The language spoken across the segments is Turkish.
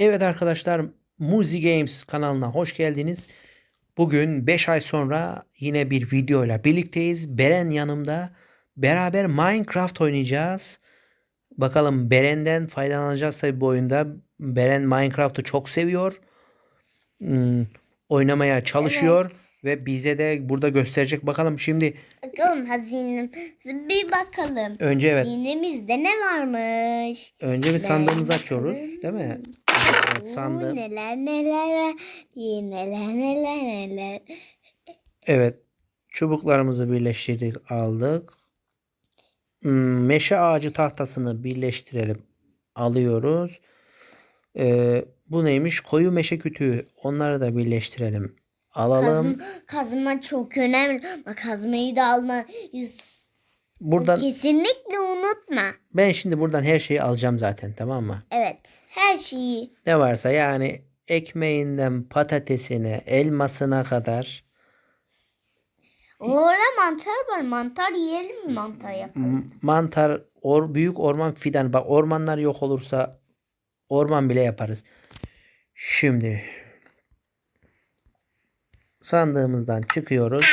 Evet arkadaşlar Muzi Games kanalına hoş geldiniz. Bugün 5 ay sonra yine bir videoyla birlikteyiz. Beren yanımda. Beraber Minecraft oynayacağız. Bakalım Beren'den faydalanacağız tabii bu oyunda. Beren Minecraft'ı çok seviyor. Hmm, oynamaya çalışıyor. Ve bize de burada gösterecek. Bakalım şimdi Bakalım hazinem. Bir bakalım. önce evet Hazinemizde ne varmış? önce bir sandığımızı açıyoruz değil mi? Evet, Oo, sandığı. neler neler neler neler neler. Evet. Çubuklarımızı birleştirdik, aldık. Hmm, meşe ağacı tahtasını birleştirelim. Alıyoruz. Ee, bu neymiş? Koyu meşe kütüğü. Onları da birleştirelim. Alalım. Kazma, kazma çok önemli. Kazmayı da almayız. Buradan Kesinlikle unutma. ben şimdi buradan her şeyi alacağım zaten tamam mı? Evet. Her şeyi. Ne varsa yani ekmeğinden patatesine, elmasına kadar Orada mantar var. Mantar yiyelim mi? Mantar yapalım. M- mantar, or, büyük orman fidan. Bak ormanlar yok olursa orman bile yaparız. Şimdi sandığımızdan çıkıyoruz.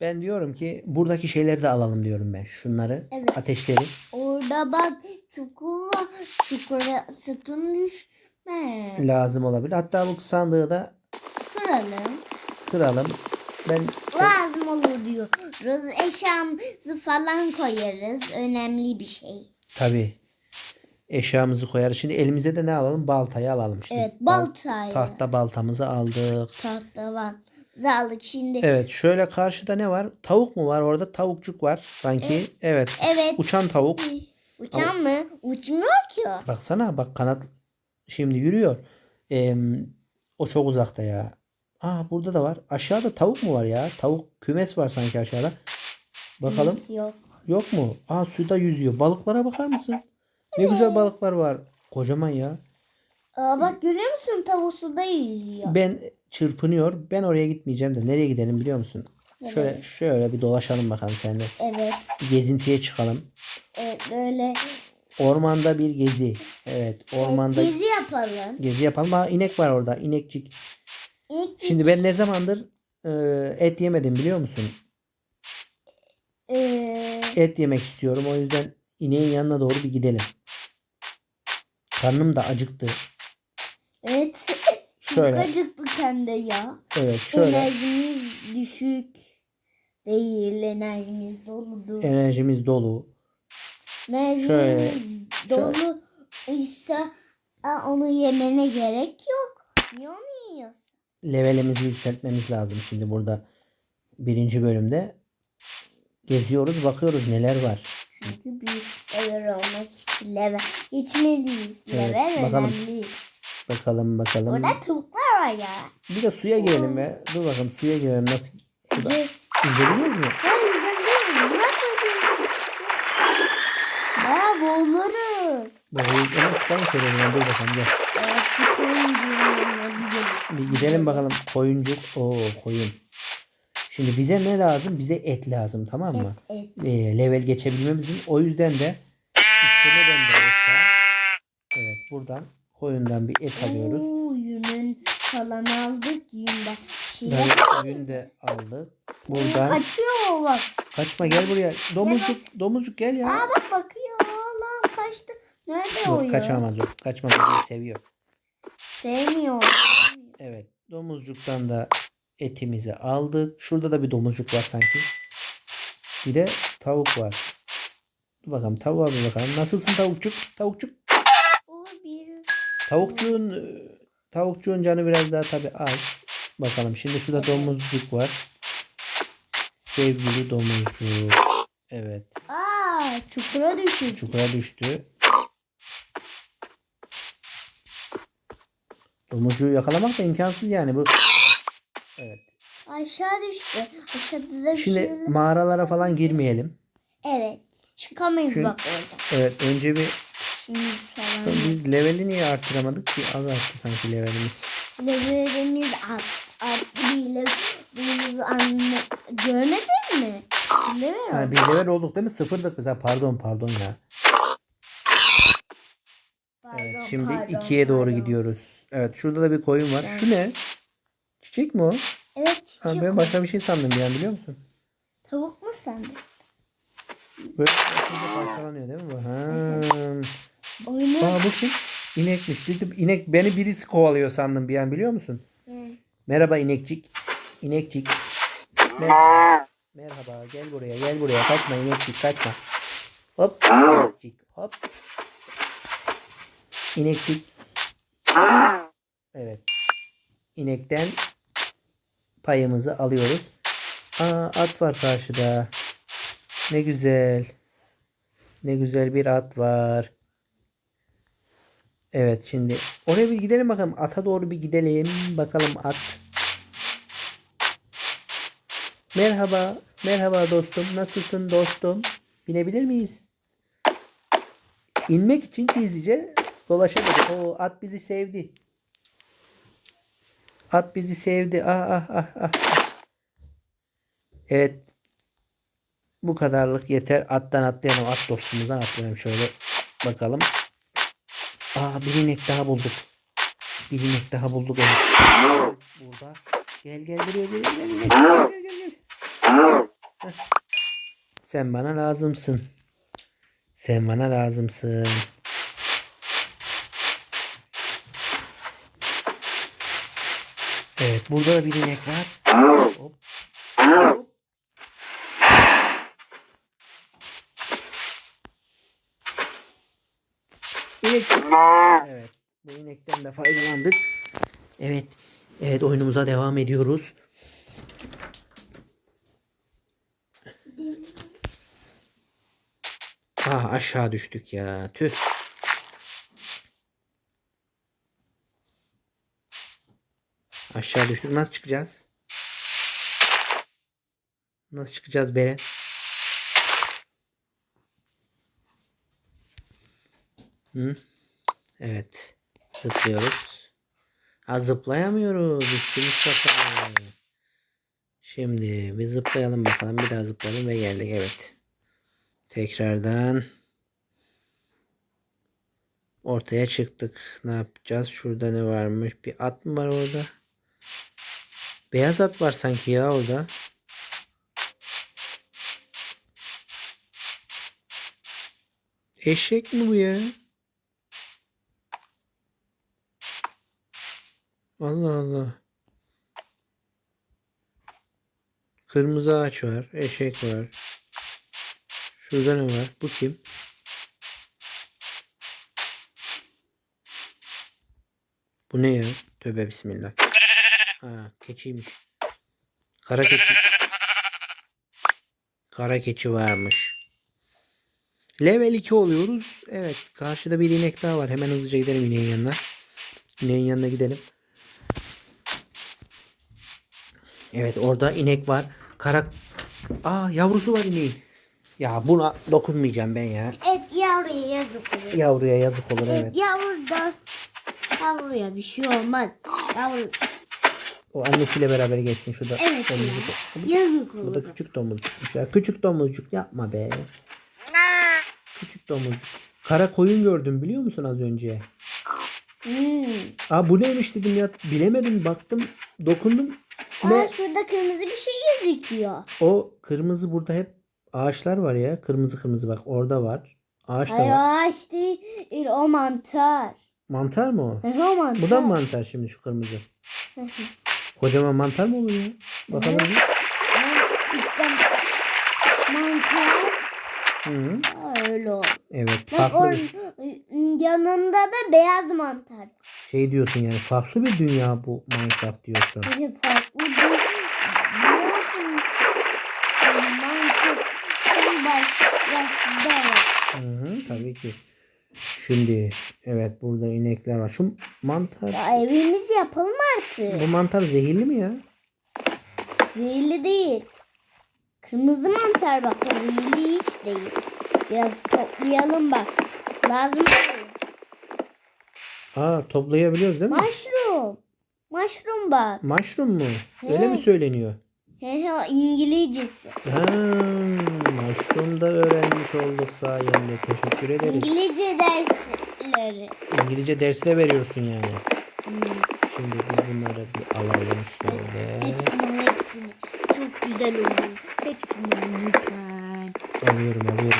Ben diyorum ki buradaki şeyleri de alalım diyorum ben. Şunları, Evet. ateşleri. Orada bak çukur var. Çukura sakın düşme. lazım olabilir. Hatta bu sandığı da Kıralım. kıralım. Ben Lazım olur diyoruz. Eşyamızı falan koyarız. Önemli bir şey. tabii eşyamızı koyarız. Şimdi elimize de ne alalım? Baltayı alalım. Şimdi Evet bal- baltayı. tahta baltamızı aldık. Tahta var. Aldık şimdi. Evet şöyle karşıda ne var? Tavuk mu var orada? Tavukçuk var sanki. Evet. Evet. Uçan tavuk. Uçan mı? Uçmuyor ki o. Baksana bak kanat şimdi yürüyor. Ee, o çok uzakta ya. Aa burada da var. Aşağıda tavuk mu var ya? Tavuk kümes var sanki aşağıda. Bakalım. Biz Yok. Yok mu? Aa suda yüzüyor. Balıklara bakar mısın? Ne güzel balıklar var. Kocaman ya. Aa, bak görüyor musun? Tavuk suda yüzüyor. Ben çırpınıyor. Ben oraya gitmeyeceğim de nereye gidelim biliyor musun? Şöyle şöyle bir dolaşalım bakalım seninle. Evet. Bir gezintiye çıkalım. Evet böyle. Ormanda bir gezi. Evet, ormanda Gezi yapalım. gezi yapalım. Aa, inek var orada. inekçik. İlk Şimdi ben ne zamandır e, et yemedim biliyor musun? eee, Et yemek istiyorum. O yüzden ineğin yanına doğru bir gidelim. Karnım da acıktı. evet. Şöyle. Çok acıktık hem de ya. Evet, şöyle Enerjimiz düşük değil. Enerjimiz doludur. enerjimiz dolu. Enerjimiz şöyle- dolu ise aa, onu yemene gerek yok. Niye onu yiyorsun? Levelimizi yükseltmemiz lazım şimdi burada. Birinci bölümde geziyoruz, bakıyoruz neler var. Çünkü büyük level olmak için level geçmeliyiz. Evet, level bakalım. önemli. Bakalım bakalım. Orada tavuklar var ya. Bir de suya girelim be. Dur bakalım suya girelim nasıl suda. Evet. İzlediniz mi? Hayır, ben bırak. Baya boğuluruz. Böyle hemen çıkalım şöyle hemen. Dur bakalım gel. Evet, şu koyuncuğun yanına gidelim. Bir gidelim bakalım koyuncuk. Oo koyun. Şimdi bize ne lazım? Bize et lazım tamam mı? Evet. Ee, level geçebilmemiz için. O yüzden de istemeden de olsa evet buradan koyundan bir et alıyoruz. Oo, yünün falan aldık. Şey Böyle ürün de aldık. Buradan Kaçıyor o bak. kaçma gel buraya. Domuzcuk, domuzcuk gel ya. Aa bak bakıyor. Allah'ım kaçtı. Nerede o Yok ya? kaçamaz o. Kaçmaz o seviyor. Sevmiyor. Evet domuzcuktan da etimizi aldık. Şurada da bir domuzcuk var sanki. Bir de tavuk var. Dur bakalım tavuğa bir bakalım. Nasılsın tavukçuk? Tavukçuk. Tavukçuğun tavukçuğun canı biraz daha tabi az. Bakalım şimdi şurada domuzcuk var. Sevgili domuzcuk. Evet. Aa çukura düştü. Çukura düştü. Domuzcuğu yakalamak da imkansız yani bu. Evet. Aşağı düştü. Aşağıda da bir Şimdi şey var. mağaralara falan girmeyelim. Evet. Çıkamayız Çünkü- bak orada. Evet önce bir Falan. biz leveli niye arttıramadık ki az arttı sanki levelimiz. Levelimiz art, arttı bile. Bunu anne görmedin mi? Level Ha, bir level olduk değil mi? Sıfırdık mesela pardon pardon ya. Evet, Pardon, şimdi pardon, ikiye doğru pardon. gidiyoruz. Evet şurada da bir koyun var. Şu ne? Çiçek mi o? Evet Ha, çiçek. ben başka bir şey sandım yani biliyor musun? Tavuk mu sandın? Böyle parçalanıyor değil mi bu? Ha. Aa bu kim? İnekmiş. Bir de inek beni birisi kovalıyor sandım bir an biliyor musun? Hı. Merhaba inekçik. İnekçik. Merhaba. Merhaba. Gel buraya. Gel buraya. Kaçma inekçik. Kaçma. Hop. İnekçik. Hop. İnekçik. Evet. İnekten payımızı alıyoruz. Aa at var karşıda. Ne güzel. Ne güzel bir at var. Evet şimdi oraya bir gidelim bakalım. Ata doğru bir gidelim. Bakalım at. Merhaba. Merhaba dostum. Nasılsın dostum? Binebilir miyiz? İnmek için gizlice dolaşamadık. O at bizi sevdi. At bizi sevdi. Ah ah ah ah. Evet. Bu kadarlık yeter. Attan atlayalım. At dostumuzdan atlayalım. Şöyle bakalım. Aa bir inek daha bulduk. Bir inek daha bulduk. Evet. Burada. Gel gel buraya gel gel gel gel gel. Sen bana lazımsın. Sen bana lazımsın. Evet burada da bir inek var. Hop. İnek. Evet. Bu inekten de faydalandık. Evet. Evet oyunumuza devam ediyoruz. Ah aşağı düştük ya. Tüh. Aşağı düştük. Nasıl çıkacağız? Nasıl çıkacağız Beren? Hı? Evet. Zıplıyoruz. Ha zıplayamıyoruz. Üstümüz kapalı. Şimdi bir zıplayalım bakalım. Bir daha zıplayalım ve geldik. Evet. Tekrardan ortaya çıktık. Ne yapacağız? Şurada ne varmış? Bir at mı var orada? Beyaz at var sanki ya orada. Eşek mi bu ya? Allah Allah. Kırmızı ağaç var. Eşek var. Şurada ne var? Bu kim? Bu ne ya? Tövbe bismillah. Ha, keçiymiş. Kara keçi. Kara keçi varmış. Level 2 oluyoruz. Evet. Karşıda bir inek daha var. Hemen hızlıca gidelim ineğin yanına. İneğin yanına gidelim. Evet orada inek var. Kara... Aa yavrusu var ineğin. Ya buna dokunmayacağım ben ya. Evet yavruya yazık olur. Yavruya yazık olur Evet evet. yavru da yavruya bir şey olmaz. Yavru O annesiyle beraber geçsin şurada. Evet domuzcuk. yazık Bu da olur. küçük domuzcukmuş ya. Küçük domuzcuk yapma be. Küçük domuzcuk. Kara koyun gördüm biliyor musun az önce? Hmm. Aa bu neymiş dedim ya. Bilemedim baktım dokundum. Aa, Ne? şurada kırmızı bir şey gözüküyor. O kırmızı burada hep ağaçlar var ya. Kırmızı kırmızı bak orada var. Ağaç da Hayır var. ağaç değil. O mantar. Mantar mı o? Hı, O mantar. Bu da mı mantar şimdi şu kırmızı? Kocaman mantar mı olur ya? Bakalım. bir. İşte mantar Hı öyle o. Evet Bak farklı bir yanında da beyaz mantar. Şey diyorsun yani farklı bir dünya bu Minecraft diyorsun. Bir farklı bir biliyorsun mantar başkası. Hı hı, tabii ki. Şimdi evet burada inekler var. Şu mantar Ya evimizi yapalım artık. bu mantar zehirli mi ya? Zehirli değil. Kırmızı mantar bak o zehirli hiç değil. Biraz toplayalım bak. Lazım Aa toplayabiliyoruz değil mi? Mushroom. Mushroom bak. Mushroom mu? Öyle mi söyleniyor? He he o İngilizcesi. Ha, mushroom da öğrenmiş olduk sayende. Teşekkür ederiz. İngilizce dersi şeyleri. İngilizce dersi de veriyorsun yani. Hmm. Şimdi biz bunları bir alalım şöyle. Hepsini hepsini. Çok güzel olur. Hepsini lütfen. Alıyorum alıyorum.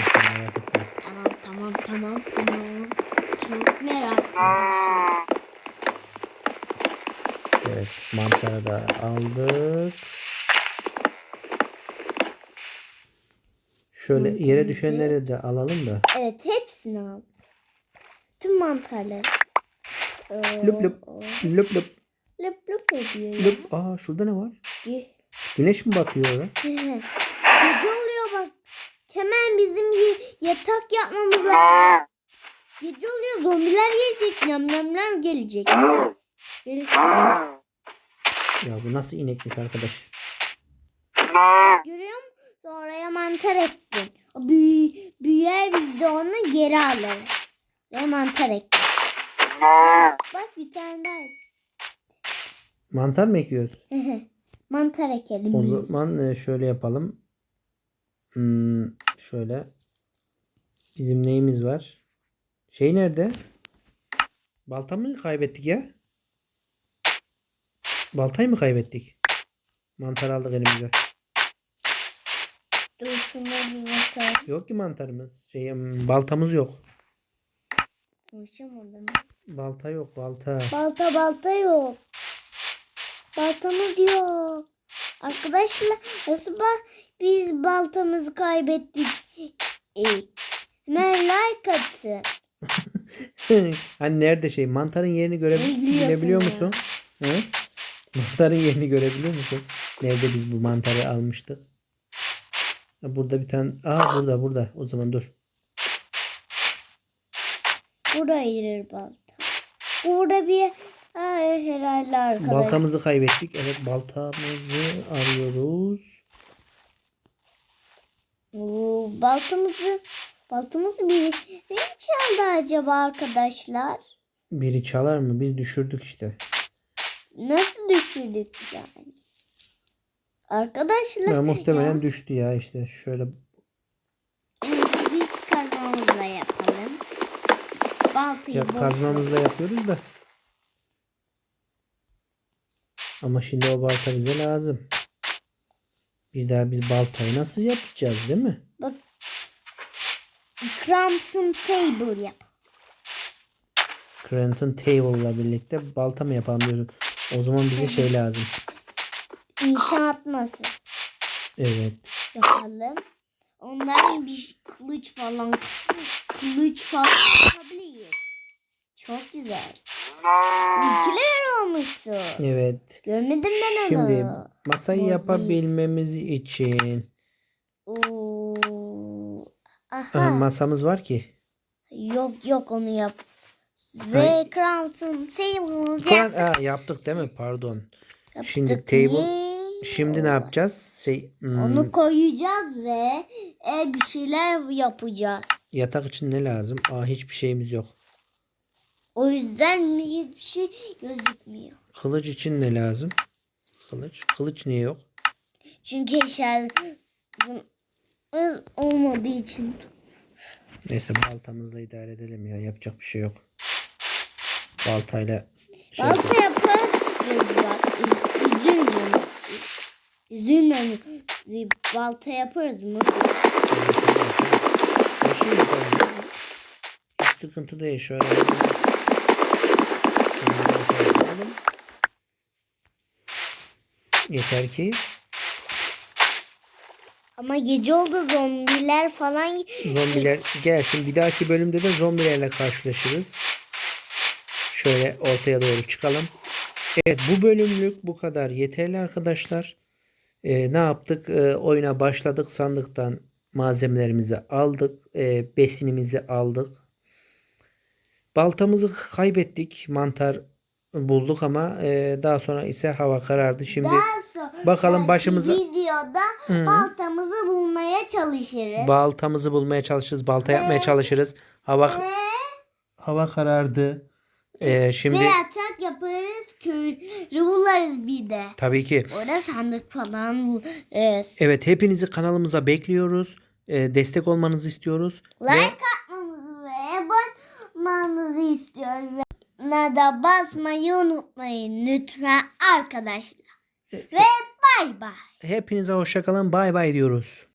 Tamam tamam tamam tamam. Evet mantarı da aldık. Şöyle yere düşenleri de alalım da. Evet hepsini al. Tüm mantarları. Ee, Lüp lüp. Lüp lüp Lüp lüp ediyor ya. lüp. Aa şurada ne var? Güneş mi batıyor orada? Gece oluyor bak. Hemen bizim yatak yapmamız lazım. Gece oluyor zombiler gelecek. Nemler gelecek. Gelecek. Ya bu nasıl inekmiş arkadaş? Görüyor musun? Sonraya mantar ektin. O büyü, büyür biz de onu geri alırız. Ve mantar ektin. Bak bir tane daha. Mantar mı ekiyoruz? mantar ekelim. O zaman e, şöyle yapalım. Hmm, şöyle. Bizim neyimiz var? Şey nerede? Balta mı kaybettik ya? Baltayı mı kaybettik? Mantar aldık elimize. Dur şuna bir bakalım. Yok ki mantarımız. Şey, baltamız yok. Konuşamadım. Balta yok balta. Balta balta yok. Baltamız yok. Arkadaşlar nasıl bak biz baltamızı kaybettik. Ee, hemen like atın. Hani nerede şey mantarın yerini göre Biliyorsun bilebiliyor ya. musun? Hı? Mantarın yerini görebiliyor musun? Nerede biz bu mantarı almıştık? Burada bir tane. Aa burada burada. O zaman dur. Buraya balta. Burada bir Ay, herhalde arkadaş. Baltamızı kaybettik. Evet baltamızı arıyoruz. Oo, baltamızı baltamızı bir, bir çaldı acaba arkadaşlar? Biri çalar mı? Biz düşürdük işte. Nasıl düşürdük yani? Arkadaşlar Ya, muhtemelen ya, düştü ya işte. Şöyle biz kazmamızla yapalım. Baltayı ya, kazmamızla yapıyoruz da. Ama şimdi o balta bize lazım. Bir daha biz baltayı nasıl yapacağız değil mi? Crampton table yap. Cranton Table'la birlikte balta mı yapalım diyorsun. O zaman bize şey lazım. İnşaat masası Evet. yapalım. Ondan bir kılıç falan kılıç falan yapabiliriz. Çok güzel. Ülkeler olmuşsun. Evet. Görmedim ben onu. Şimdi masayı yapabilmemiz için Oo. Aha, Aha. masamız var ki. Yok yok onu yap. Ve Crampton table Kur'an Aa, yaptık değil mi? Pardon. Şimdi yaptık. table- Yay. Şimdi ne yapacağız? Şey hmm, Onu koyacağız ve e, bir şeyler yapacağız. yatak için ne lazım? Aa hiçbir şeyimiz yok. O yüzden hiçbir şey gözükmüyor. Kılıç için ne lazım? Kılıç. Kılıç niye yok? Çünkü eşyalarımız olmadığı için. Neyse baltamızla idare edelim ya. Yapacak bir şey yok. Baltayla şey Balta yaparız bak. Üzülme. Üzülme. Balta yaparız mı? Şey yapalım. Hiç sıkıntı değil. Şöyle. Yeter ki Ama gece oldu zombiler falan. zombiler gelsin. Bir dahaki bölümde de zombilerle karşılaşırız. Şöyle ortaya doğru çıkalım. Evet bu bölümlük bu kadar yeterli arkadaşlar. Ee, ne yaptık? Ee, oyuna başladık. Sandıktan malzemelerimizi aldık. Ee, besinimizi aldık. Baltamızı kaybettik. Mantar bulduk ama e, daha sonra ise hava karardı. Şimdi Daha bakalım başımıza videoda baltamızı bulmaya çalışırız. baltamızı bulmaya çalışırız. Balta yapmaya çalışırız. Hava Ve, hava karardı. Ee, şimdi ve yatak yaparız. Köylü bularız bir de. tabii ki Orada sandık falan buluruz. evet hepinizi kanalımıza bekliyoruz. Ee, destek olmanızı istiyoruz. Like atmanızı ve abone basmanızı istiyorum. Ve da basmayı unutmayın lütfen arkadaşlar. Ve bay bay. Hepinize hoşçakalın. Bay bay diyoruz.